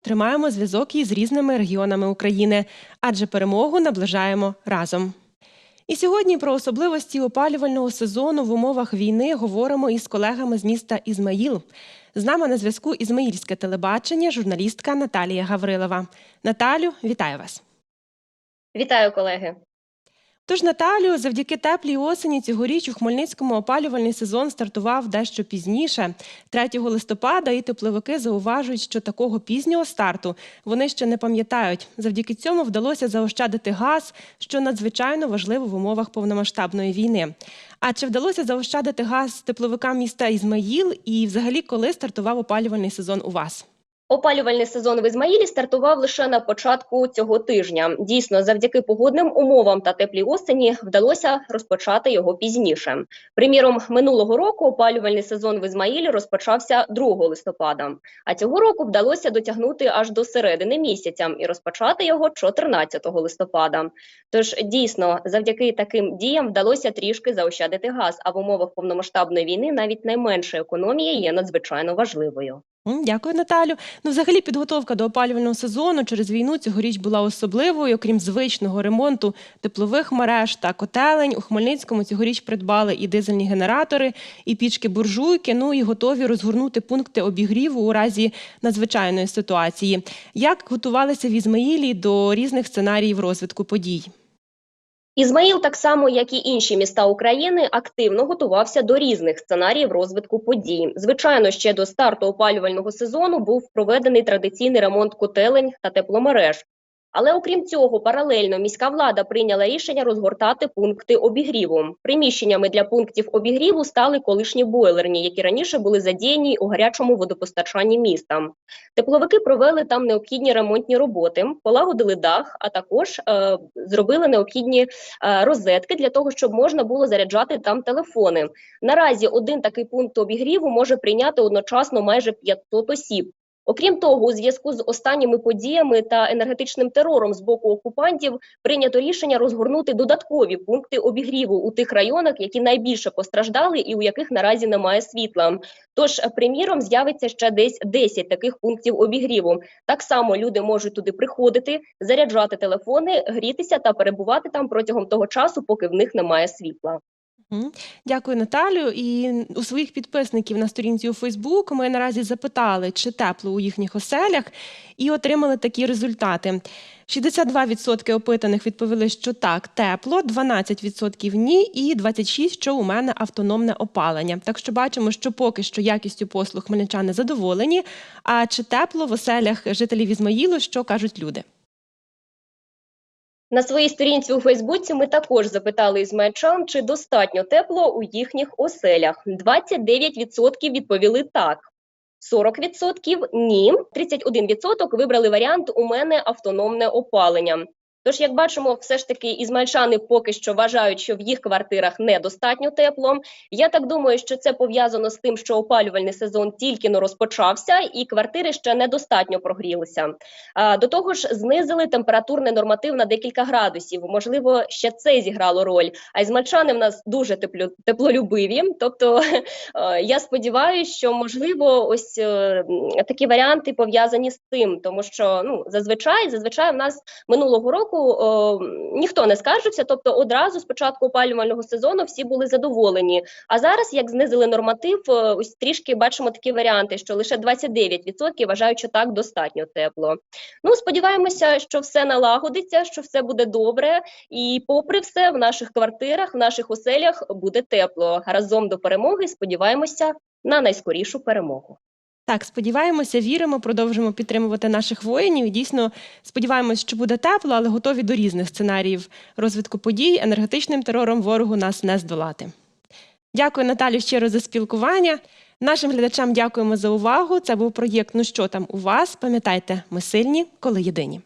Тримаємо зв'язок із різними регіонами України, адже перемогу наближаємо разом. І сьогодні про особливості опалювального сезону в умовах війни говоримо із колегами з міста Ізмаїл. З нами на зв'язку Ізмаїльське телебачення, журналістка Наталія Гаврилова. Наталю, вітаю вас. Вітаю, колеги. Тож, Наталю, завдяки теплій осені цьогоріч у Хмельницькому опалювальний сезон стартував дещо пізніше, 3 листопада, і тепловики зауважують, що такого пізнього старту вони ще не пам'ятають. Завдяки цьому вдалося заощадити газ, що надзвичайно важливо в умовах повномасштабної війни. А чи вдалося заощадити газ тепловикам міста Ізмаїл? І, взагалі, коли стартував опалювальний сезон у вас? Опалювальний сезон в Ізмаїлі стартував лише на початку цього тижня. Дійсно, завдяки погодним умовам та теплій осені вдалося розпочати його пізніше. Приміром, минулого року опалювальний сезон в Ізмаїлі розпочався 2 листопада, а цього року вдалося дотягнути аж до середини місяця і розпочати його 14 листопада. Тож дійсно, завдяки таким діям вдалося трішки заощадити газ. А в умовах повномасштабної війни навіть найменша економія є надзвичайно важливою. Дякую, Наталю. Ну, взагалі, підготовка до опалювального сезону через війну цьогоріч була особливою. Окрім звичного ремонту теплових мереж та котелень, у Хмельницькому цьогоріч придбали і дизельні генератори, і пічки буржуйки. Ну і готові розгорнути пункти обігріву у разі надзвичайної ситуації. Як готувалися в Ізмаїлі до різних сценаріїв розвитку подій? Ізмаїл, так само як і інші міста України, активно готувався до різних сценаріїв розвитку подій. Звичайно, ще до старту опалювального сезону був проведений традиційний ремонт котелень та тепломереж. Але окрім цього, паралельно міська влада прийняла рішення розгортати пункти обігріву. Приміщеннями для пунктів обігріву стали колишні бойлерні, які раніше були задіяні у гарячому водопостачанні міста. Тепловики провели там необхідні ремонтні роботи, полагодили дах, а також е, зробили необхідні е, розетки для того, щоб можна було заряджати там телефони. Наразі один такий пункт обігріву може прийняти одночасно майже 500 осіб. Окрім того, у зв'язку з останніми подіями та енергетичним терором з боку окупантів прийнято рішення розгорнути додаткові пункти обігріву у тих районах, які найбільше постраждали і у яких наразі немає світла. Тож, приміром, з'явиться ще десь 10 таких пунктів обігріву. Так само люди можуть туди приходити, заряджати телефони, грітися та перебувати там протягом того часу, поки в них немає світла. Дякую, Наталю. І у своїх підписників на сторінці у Фейсбук ми наразі запитали, чи тепло у їхніх оселях, і отримали такі результати. 62% опитаних відповіли, що так, тепло, 12% ні, і 26% що у мене автономне опалення. Так що бачимо, що поки що якістю послуг хмельничани задоволені. А чи тепло в оселях жителів Ізмаїлу, що кажуть люди? На своїй сторінці у Фейсбуці ми також запитали ізмаїльчан, чи достатньо тепло у їхніх оселях. 29% відповіли так. 40% ні, 31% вибрали варіант у мене автономне опалення. Тож, як бачимо, все ж таки ізмаїльчани поки що вважають, що в їх квартирах недостатньо тепло. Я так думаю, що це пов'язано з тим, що опалювальний сезон тільки но розпочався, і квартири ще недостатньо прогрілися. А, до того ж, знизили температурний норматив на декілька градусів. Можливо, ще це зіграло роль. А ізмальчани в нас дуже теплю, теплолюбиві. Тобто е, я сподіваюся, що можливо, ось е, такі варіанти пов'язані з тим, тому що ну зазвичай, зазвичай в нас минулого року е, ніхто не скаржився. Тобто, одразу з початку опалювального сезону всі були задоволені. А зараз, як знизили норматив, ось трішки бачимо такі варіанти, що лише 29% вважають, що так достатньо тепло. Ну, сподіваємося, що все налагодиться, що все буде добре, і попри все, в наших квартирах, в наших оселях буде тепло. Разом до перемоги сподіваємося на найскорішу перемогу. Так, сподіваємося, віримо, продовжимо підтримувати наших воїнів. І дійсно сподіваємось, що буде тепло, але готові до різних сценаріїв розвитку подій. Енергетичним терором ворогу нас не здолати. Дякую, Наталю, щиро за спілкування. Нашим глядачам дякуємо за увагу. Це був проєкт Ну що там у вас? Пам'ятайте, ми сильні, коли єдині.